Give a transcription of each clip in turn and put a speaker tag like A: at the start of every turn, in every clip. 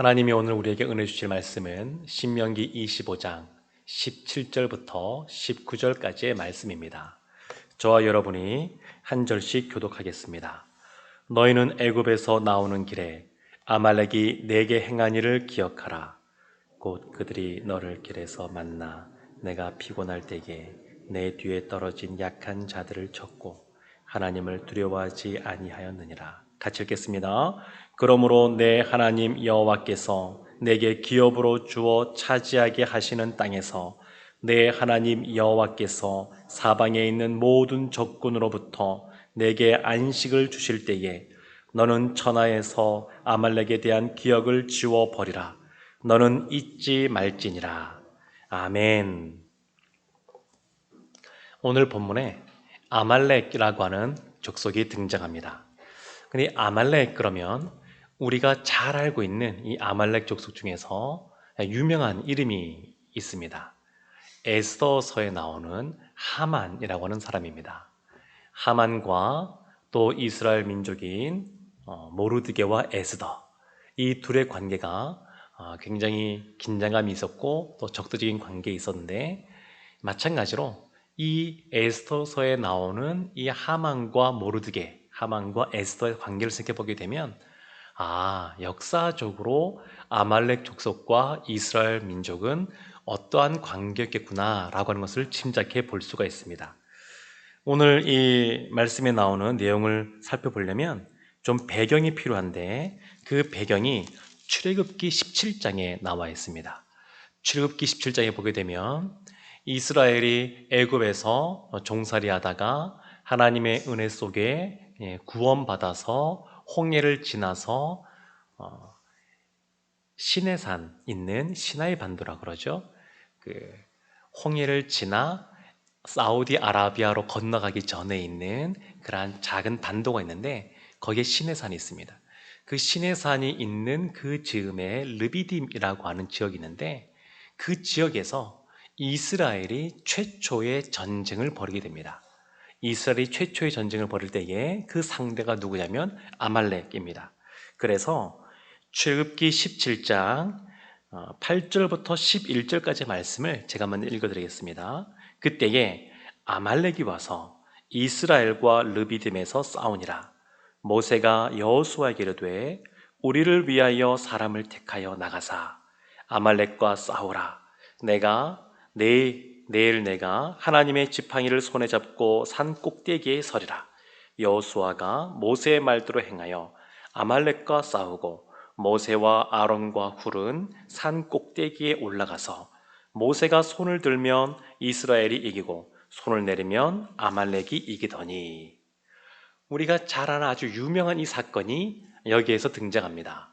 A: 하나님이 오늘 우리에게 은혜 주실 말씀은 신명기 25장 17절부터 19절까지의 말씀입니다. 저와 여러분이 한 절씩 교독하겠습니다. 너희는 애굽에서 나오는 길에 아말렉이 내게 행한 일을 기억하라. 곧 그들이 너를 길에서 만나 내가 피곤할 때에 내 뒤에 떨어진 약한 자들을 쳤고 하나님을 두려워하지 아니하였느니라. 같이 읽겠습니다. 그러므로 내 하나님 여호와께서 내게 기업으로 주어 차지하게 하시는 땅에서 내 하나님 여호와께서 사방에 있는 모든 적군으로부터 내게 안식을 주실 때에 너는 천하에서 아말렉에 대한 기억을 지워 버리라. 너는 잊지 말지니라. 아멘. 오늘 본문에 아말렉이라고 하는 족속이 등장합니다. 근데 아말렉 그러면 우리가 잘 알고 있는 이 아말렉 족속 중에서 유명한 이름이 있습니다. 에스더서에 나오는 하만이라고 하는 사람입니다. 하만과 또 이스라엘 민족인 어, 모르드게와 에스더 이 둘의 관계가 어, 굉장히 긴장감이 있었고 또 적대적인 관계에 있었는데 마찬가지로 이 에스더서에 나오는 이 하만과 모르드게, 하만과 에스더의 관계를 생각해 보게 되면 아, 역사적으로 아말렉 족속과 이스라엘 민족은 어떠한 관계였겠구나라고 하는 것을 짐작해 볼 수가 있습니다. 오늘 이 말씀에 나오는 내용을 살펴보려면 좀 배경이 필요한데 그 배경이 출애굽기 17장에 나와 있습니다. 출애굽기 17장에 보게 되면 이스라엘이 애굽에서 종살이하다가 하나님의 은혜 속에 예, 구원받아서 홍해를 지나서 어, 시내산 있는 시나이 반도라 그러죠. 그 홍해를 지나 사우디 아라비아로 건너가기 전에 있는 그러한 작은 반도가 있는데 거기에 시내산이 있습니다. 그 시내산이 있는 그 즈음에 르비딤이라고 하는 지역이 있는데 그 지역에서 이스라엘이 최초의 전쟁을 벌이게 됩니다. 이스라엘이 최초의 전쟁을 벌일 때에 그 상대가 누구냐면 아말렉입니다. 그래서 출굽기 17장 8절부터 어, 11절까지 말씀을 제가 한번 읽어드리겠습니다. 그때에 아말렉이 와서 이스라엘과 르비딤에서 싸우니라. 모세가 여호수아에게 이르되 우리를 위하여 사람을 택하여 나가사 아말렉과 싸우라. 내가 내 내일 내가 하나님의 지팡이를 손에 잡고 산 꼭대기에 서리라. 여호수아가 모세의 말대로 행하여 아말렉과 싸우고 모세와 아론과 훌은 산 꼭대기에 올라가서 모세가 손을 들면 이스라엘이 이기고 손을 내리면 아말렉이 이기더니 우리가 잘 아는 아주 유명한 이 사건이 여기에서 등장합니다.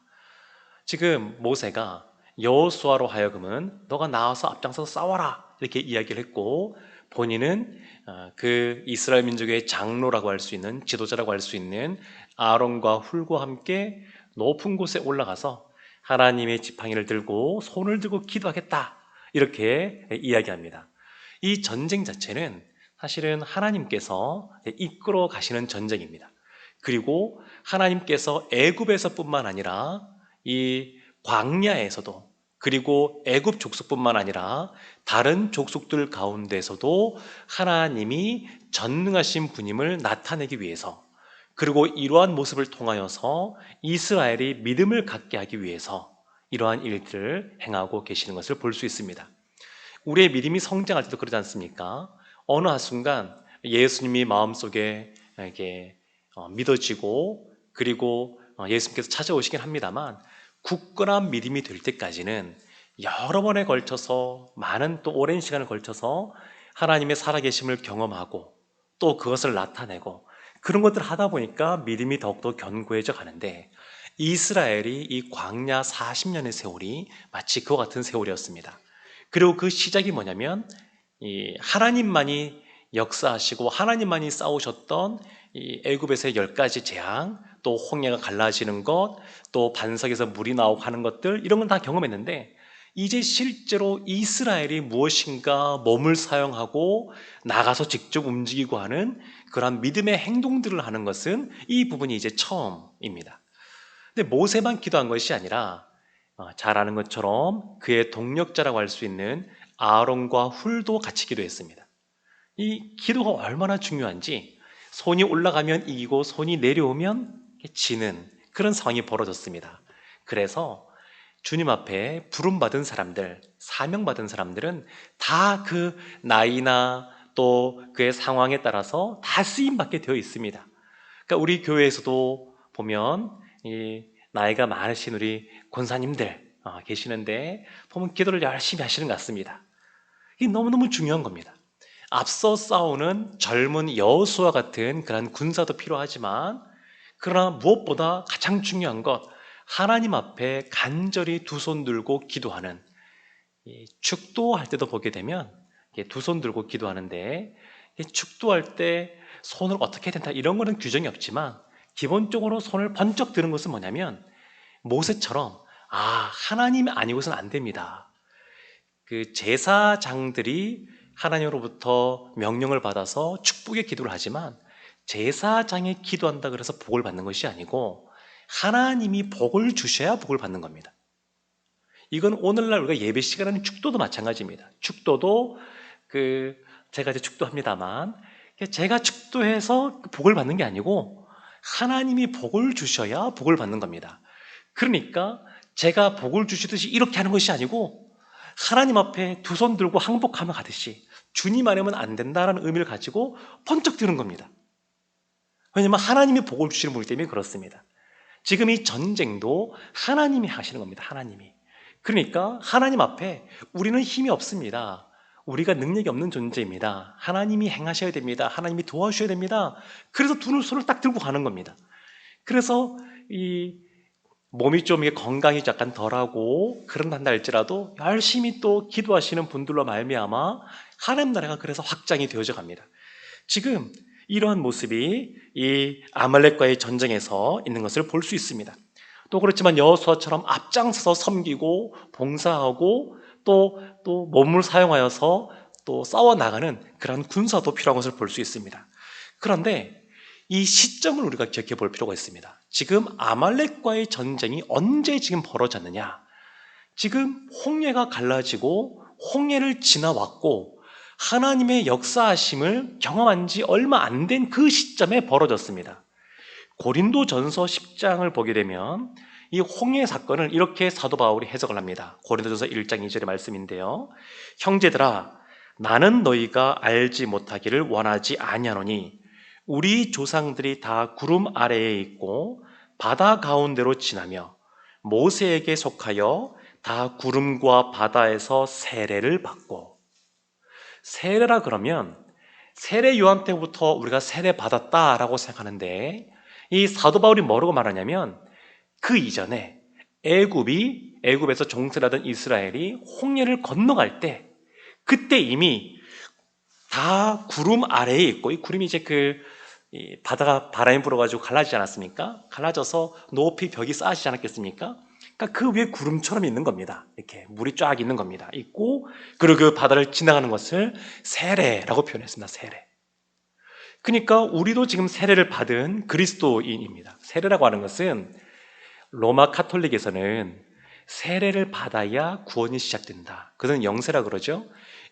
A: 지금 모세가 여호수아로 하여금은 너가 나와서 앞장서서 싸워라 이렇게 이야기를 했고 본인은 어, 그 이스라엘 민족의 장로라고 할 수 있는 지도자라고 할 수 있는 아론과 훌과 함께 높은 곳에 올라가서 하나님의 지팡이를 들고 손을 들고 기도하겠다 이렇게 이야기합니다. 이 전쟁 자체는 사실은 하나님께서 이끌어 가시는 전쟁입니다. 그리고 하나님께서 애굽에서뿐만 아니라 이 광야에서도 그리고 애굽 족속뿐만 아니라 다른 족속들 가운데서도 하나님이 전능하신 분임을 나타내기 위해서 그리고 이러한 모습을 통하여서 이스라엘이 믿음을 갖게 하기 위해서 이러한 일들을 행하고 계시는 것을 볼 수 있습니다. 우리의 믿음이 성장할 때도 그러지 않습니까? 어느 한순간 예수님이 마음속에 이렇게 어, 믿어지고 그리고 어, 예수님께서 찾아오시긴 합니다만 굳건한 믿음이 될 때까지는 여러 번에 걸쳐서 많은 또 오랜 시간을 걸쳐서 하나님의 살아계심을 경험하고 또 그것을 나타내고 그런 것들을 하다 보니까 믿음이 더욱더 견고해져 가는데 이스라엘이 이 광야 40년의 세월이 마치 그와 같은 세월이었습니다. 그리고 그 시작이 뭐냐면 이 하나님만이 역사하시고 하나님만이 싸우셨던 이 애굽에서의 열 가지 재앙, 또 홍해가 갈라지는 것, 또 반석에서 물이 나오고 하는 것들 이런 건 다 경험했는데 이제 실제로 이스라엘이 무엇인가 몸을 사용하고 나가서 직접 움직이고 하는 그러한 믿음의 행동들을 하는 것은 이 부분이 이제 처음입니다. 근데 모세만 기도한 것이 아니라 어, 잘 아는 것처럼 그의 동력자라고 할 수 있는 아론과 훌도 같이 기도했습니다. 이 기도가 얼마나 중요한지 손이 올라가면 이기고 손이 내려오면 지는 그런 상황이 벌어졌습니다. 그래서 주님 앞에 부름받은 사람들, 사명받은 사람들은 다 그 나이나 또 그의 상황에 따라서 다 쓰임받게 되어 있습니다. 그러니까 우리 교회에서도 보면 이 나이가 많으신 우리 권사님들 어, 계시는데 보면 기도를 열심히 하시는 것 같습니다. 이게 너무너무 중요한 겁니다. 앞서 싸우는 젊은 여수와 같은 그런 군사도 필요하지만 그러나 무엇보다 가장 중요한 것 하나님 앞에 간절히 두 손 들고 기도하는 이 축도할 때도 보게 되면 두 손 들고 기도하는데 이 축도할 때 손을 어떻게 된다 이런 거는 규정이 없지만 기본적으로 손을 번쩍 드는 것은 뭐냐면 모세처럼 아 하나님 아니고서는 안 됩니다. 그 제사장들이 하나님으로부터 명령을 받아서 축복의 기도를 하지만 제사장이 기도한다 그래서 복을 받는 것이 아니고 하나님이 복을 주셔야 복을 받는 겁니다. 이건 오늘날 우리가 예배 시간에는 축도도 마찬가지입니다. 축도도 그 제가 이제 축도합니다만 제가 축도해서 그 복을 받는 게 아니고 하나님이 복을 주셔야 복을 받는 겁니다. 그러니까 제가 복을 주시듯이 이렇게 하는 것이 아니고 하나님 앞에 두 손 들고 항복하며 가듯이 주님 아니면 안 된다라는 의미를 가지고 번쩍 드는 겁니다. 왜냐하면 하나님이 복을 주시는 분이기 때문에 그렇습니다. 지금 이 전쟁도 하나님이 하시는 겁니다. 하나님이. 그러니까 하나님 앞에 우리는 힘이 없습니다. 우리가 능력이 없는 존재입니다. 하나님이 행하셔야 됩니다. 하나님이 도와주셔야 됩니다. 그래서 두 손을 딱 들고 가는 겁니다. 그래서 이 몸이 좀 건강이 약간 덜하고 그런단다 할지라도 열심히 또 기도하시는 분들로 말미암아 하나님 나라가 그래서 확장이 되어져 갑니다. 지금 이러한 모습이 이 아말렉과의 전쟁에서 있는 것을 볼 수 있습니다. 또 그렇지만 여호수아처럼 앞장서서 섬기고 봉사하고 또 또 몸을 사용하여서 또 싸워 나가는 그런 군사도 필요한 것을 볼 수 있습니다. 그런데 이 시점을 우리가 기억해 볼 필요가 있습니다. 지금 아말렉과의 전쟁이 언제 지금 벌어졌느냐? 지금 홍해가 갈라지고 홍해를 지나왔고 하나님의 역사하심을 경험한 지 얼마 안 된 그 시점에 벌어졌습니다. 고린도 전서 10장을 보게 되면 이 홍해 사건을 이렇게 사도 바울이 해석을 합니다. 고린도전서 1장 2절의 말씀인데요. 형제들아 나는 너희가 알지 못하기를 원하지 아니하노니 우리 조상들이 다 구름 아래에 있고 바다 가운데로 지나며 모세에게 속하여 다 구름과 바다에서 세례를 받고. 세례라 그러면 세례 요한 때부터 우리가 세례 받았다라고 생각하는데 이 사도 바울이 뭐라고 말하냐면 그 이전에 애굽이 애굽에서 종살하던 이스라엘이 홍해를 건너갈 때 그때 이미 다 구름 아래에 있고 이 구름이 이제 그 바다가 바람이 불어가지고 갈라지지 않았습니까? 갈라져서 높이 벽이 쌓이지 않았겠습니까? 그러니까 그 위에 구름처럼 있는 겁니다. 이렇게 물이 쫙 있는 겁니다. 있고 그리고 그 바다를 지나가는 것을 세례라고 표현했습니다. 세례. 그러니까 우리도 지금 세례를 받은 그리스도인입니다. 세례라고 하는 것은 로마 카톨릭에서는 세례를 받아야 구원이 시작된다. 그것은 영세라 그러죠.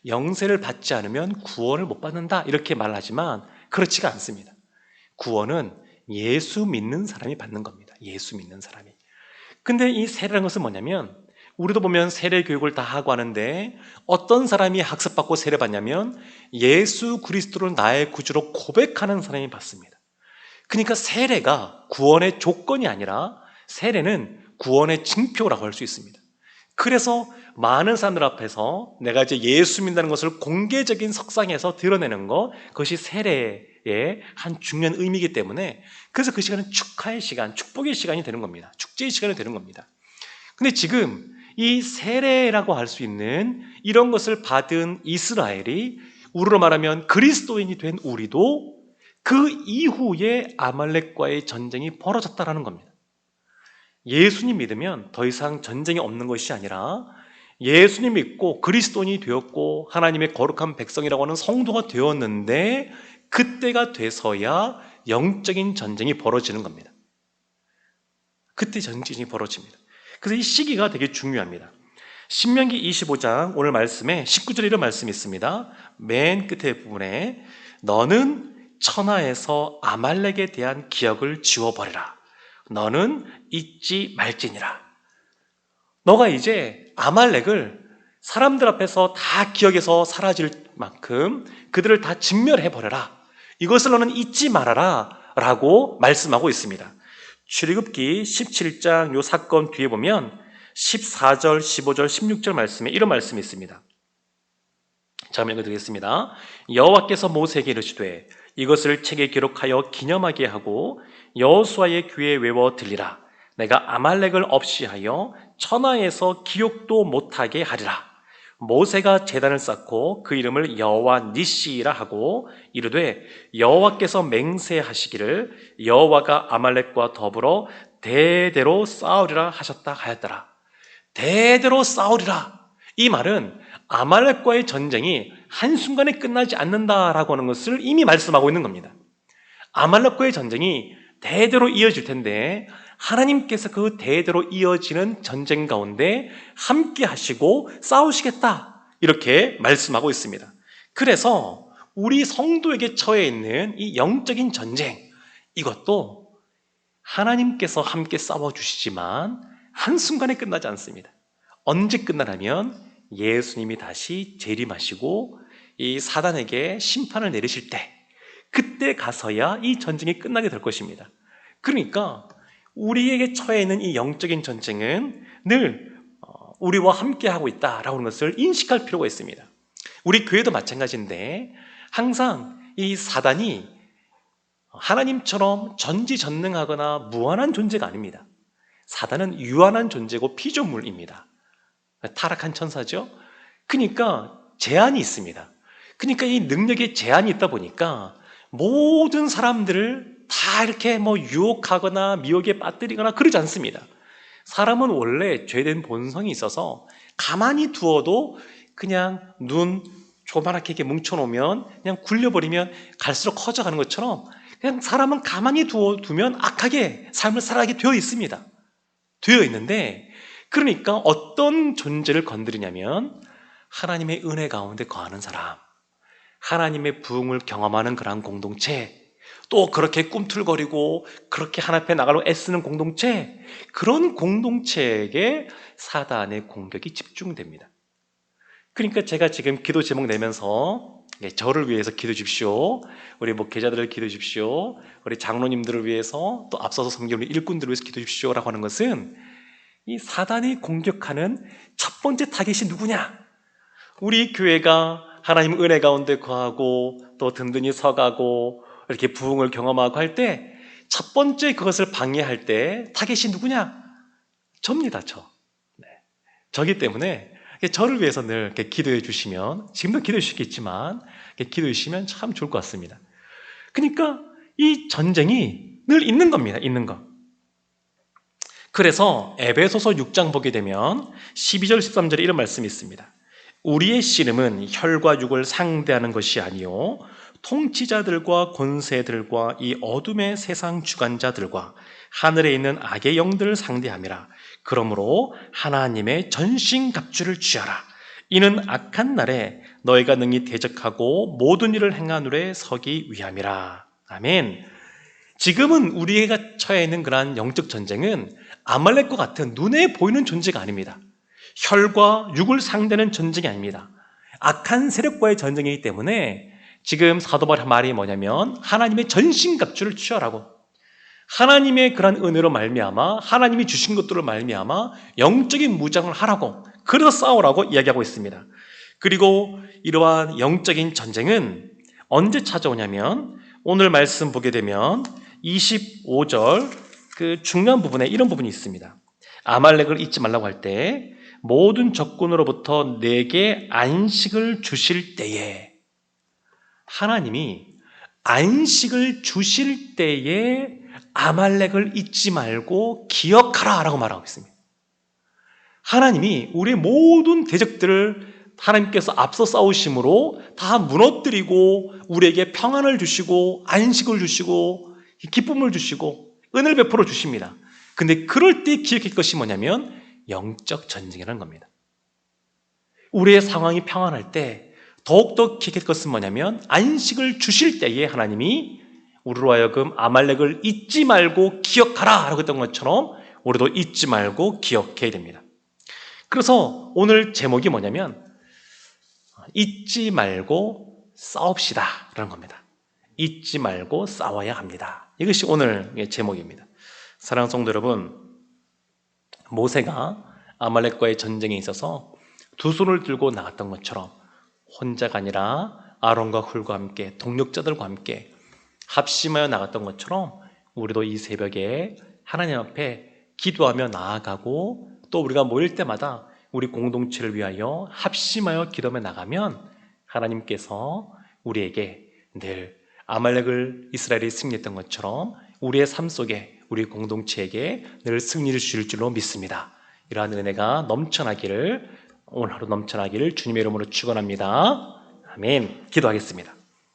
A: 영세를 받지 않으면 구원을 못 받는다. 이렇게 말하지만 그렇지가 않습니다. 구원은 예수 믿는 사람이 받는 겁니다. 예수 믿는 사람이. 근데 이 세례라는 것은 뭐냐면 우리도 보면 세례 교육을 다 하고 하는데 어떤 사람이 학습받고 세례 받냐면 예수 그리스도를 나의 구주로 고백하는 사람이 받습니다. 그러니까 세례가 구원의 조건이 아니라 세례는 구원의 징표라고 할 수 있습니다. 그래서 많은 사람들 앞에서 내가 이제 예수 믿는다는 것을 공개적인 석상에서 드러내는 것, 그것이 세례의 한 중요한 의미이기 때문에 그래서 그 시간은 축하의 시간, 축복의 시간이 되는 겁니다. 축제의 시간이 되는 겁니다. 근데 지금 이 세례라고 할 수 있는 이런 것을 받은 이스라엘이 우리로 말하면 그리스도인이 된 우리도 그 이후에 아말렉과의 전쟁이 벌어졌다라는 겁니다. 예수님 믿으면 더 이상 전쟁이 없는 것이 아니라 예수님 믿고 그리스도인이 되었고 하나님의 거룩한 백성이라고 하는 성도가 되었는데 그때가 돼서야 영적인 전쟁이 벌어지는 겁니다. 그때 전쟁이 벌어집니다. 그래서 이 시기가 되게 중요합니다. 신명기 25장 오늘 말씀에 19절에 이런 말씀이 있습니다. 맨 끝에 부분에 너는 천하에서 아말렉에 대한 기억을 지워버리라. 너는 잊지 말지니라. 너가 이제 아말렉을 사람들 앞에서 다 기억에서 사라질 만큼 그들을 다 진멸해버려라. 이것을 너는 잊지 말아라. 라고 말씀하고 있습니다. 출애굽기 17장 요 사건 뒤에 보면 14절, 15절, 16절 말씀에 이런 말씀이 있습니다. 자, 한번 읽어드리겠습니다. 여호와께서 모세에게 이르시되 이것을 책에 기록하여 기념하게 하고 여호수아의 귀에 외워 들리라. 내가 아말렉을 없이 하여 천하에서 기억도 못하게 하리라. 모세가 제단을 쌓고 그 이름을 여호와 니시라 하고 이르되 여호와께서 맹세하시기를 여호와가 아말렉과 더불어 대대로 싸우리라 하셨다 하였더라. 대대로 싸우리라. 이 말은 아말렉과의 전쟁이 한순간에 끝나지 않는다라고 하는 것을 이미 말씀하고 있는 겁니다. 아말렉과의 전쟁이 대대로 이어질 텐데 하나님께서 그 대대로 이어지는 전쟁 가운데 함께 하시고 싸우시겠다. 이렇게 말씀하고 있습니다. 그래서 우리 성도에게 처해 있는 이 영적인 전쟁, 이것도 하나님께서 함께 싸워 주시지만 한순간에 끝나지 않습니다. 언제 끝나냐면 예수님이 다시 재림하시고 이 사단에게 심판을 내리실 때, 그때 가서야 이 전쟁이 끝나게 될 것입니다. 그러니까 우리에게 처해 있는 이 영적인 전쟁은 늘 어, 우리와 함께 하고 있다라고 하는 것을 인식할 필요가 있습니다. 우리 교회도 마찬가지인데 항상 이 사단이 하나님처럼 전지전능하거나 무한한 존재가 아닙니다. 사단은 유한한 존재고 피조물입니다. 타락한 천사죠. 그러니까 제한이 있습니다. 그러니까 이 능력에 제한이 있다 보니까 모든 사람들을 다 이렇게 뭐 유혹하거나 미혹에 빠뜨리거나 그러지 않습니다. 사람은 원래 죄된 본성이 있어서 가만히 두어도 그냥 눈 조그맣게 이렇게 뭉쳐놓으면 그냥 굴려버리면 갈수록 커져가는 것처럼 그냥 사람은 가만히 두면 악하게 삶을 살아가게 되어 있습니다. 되어 있는데 그러니까 어떤 존재를 건드리냐면 하나님의 은혜 가운데 거하는 사람, 하나님의 부흥을 경험하는 그러한 공동체, 또 그렇게 꿈틀거리고 그렇게 하나 앞에 나가려고 애쓰는 공동체, 그런 공동체에게 사단의 공격이 집중됩니다. 그러니까 제가 지금 기도 제목 내면서 예, 저를 위해서 기도해 주십시오. 우리 목회자들을 기도해 주십시오. 우리 장로님들을 위해서 또 앞서서 섬기는 일꾼들을 위해서 기도해 주십시오라고 하는 것은 이 사단이 공격하는 첫 번째 타겟이 누구냐? 우리 교회가 하나님 은혜 가운데 거하고 또 든든히 서가고 이렇게 부흥을 경험하고 할 때 첫 번째 그것을 방해할 때 타겟이 누구냐? 접니다, 저. 네. 저기 때문에 저를 위해서 늘 이렇게 기도해 주시면 지금도 기도해 주시겠지만 기도해 주시면 참 좋을 것 같습니다. 그러니까 이 전쟁이 늘 있는 겁니다. 있는 거. 그래서 에베소서 6장 보게 되면 12절 13절에 이런 말씀이 있습니다. 우리의 씨름은 혈과 육을 상대하는 것이 아니요 통치자들과 권세들과 이 어둠의 세상 주관자들과 하늘에 있는 악의 영들을 상대함이라. 그러므로 하나님의 전신 갑주를 취하라. 이는 악한 날에 너희가 능히 대적하고 모든 일을 행하노래 서기 위함이라. 아멘. 지금은 우리가 처해 있는 그러한 영적 전쟁은 아말렉과 같은 눈에 보이는 존재가 아닙니다. 혈과 육을 상대하는 전쟁이 아닙니다. 악한 세력과의 전쟁이기 때문에 지금 사도 바울의 말이 뭐냐면 하나님의 전신갑주를 취하라고 하나님의 그런 은혜로 말미암아 하나님이 주신 것들을 말미암아 영적인 무장을 하라고 그래서 싸우라고 이야기하고 있습니다. 그리고 이러한 영적인 전쟁은 언제 찾아오냐면 오늘 말씀 보게 되면 25절 그 중요한 부분에 이런 부분이 있습니다. 아말렉을 잊지 말라고 할 때 모든 적군으로부터 내게 안식을 주실 때에 하나님이 안식을 주실 때에 아말렉을 잊지 말고 기억하라 라고 말하고 있습니다. 하나님이 우리의 모든 대적들을 하나님께서 앞서 싸우심으로 다 무너뜨리고 우리에게 평안을 주시고 안식을 주시고 기쁨을 주시고 은혜를 베풀어 주십니다. 근데 그럴 때 기억할 것이 뭐냐면 영적 전쟁이라는 겁니다. 우리의 상황이 평안할 때 더욱더 기억할 것은 뭐냐면 안식을 주실 때에 하나님이 우리로 하여금 아말렉을 잊지 말고 기억하라 라고 했던 것처럼 우리도 잊지 말고 기억해야 됩니다. 그래서 오늘 제목이 뭐냐면 잊지 말고 싸웁시다 라는 겁니다. 잊지 말고 싸워야 합니다. 이것이 오늘 제목입니다. 사랑하는 성도 여러분, 모세가 아말렉과의 전쟁에 있어서 두 손을 들고 나갔던 것처럼 혼자가 아니라 아론과 훌과 함께 동력자들과 함께 합심하여 나갔던 것처럼 우리도 이 새벽에 하나님 앞에 기도하며 나아가고 또 우리가 모일 때마다 우리 공동체를 위하여 합심하여 기도하며 나가면 하나님께서 우리에게 늘 아말렉을 이스라엘이 승리했던 것처럼 우리의 삶 속에 우리 공동체에게 늘 승리를 주실 줄로 믿습니다. 이러한 은혜가 넘쳐나기를 오늘 하루 넘쳐나기를 주님의 이름으로 축원합니다. 아멘. 기도하겠습니다.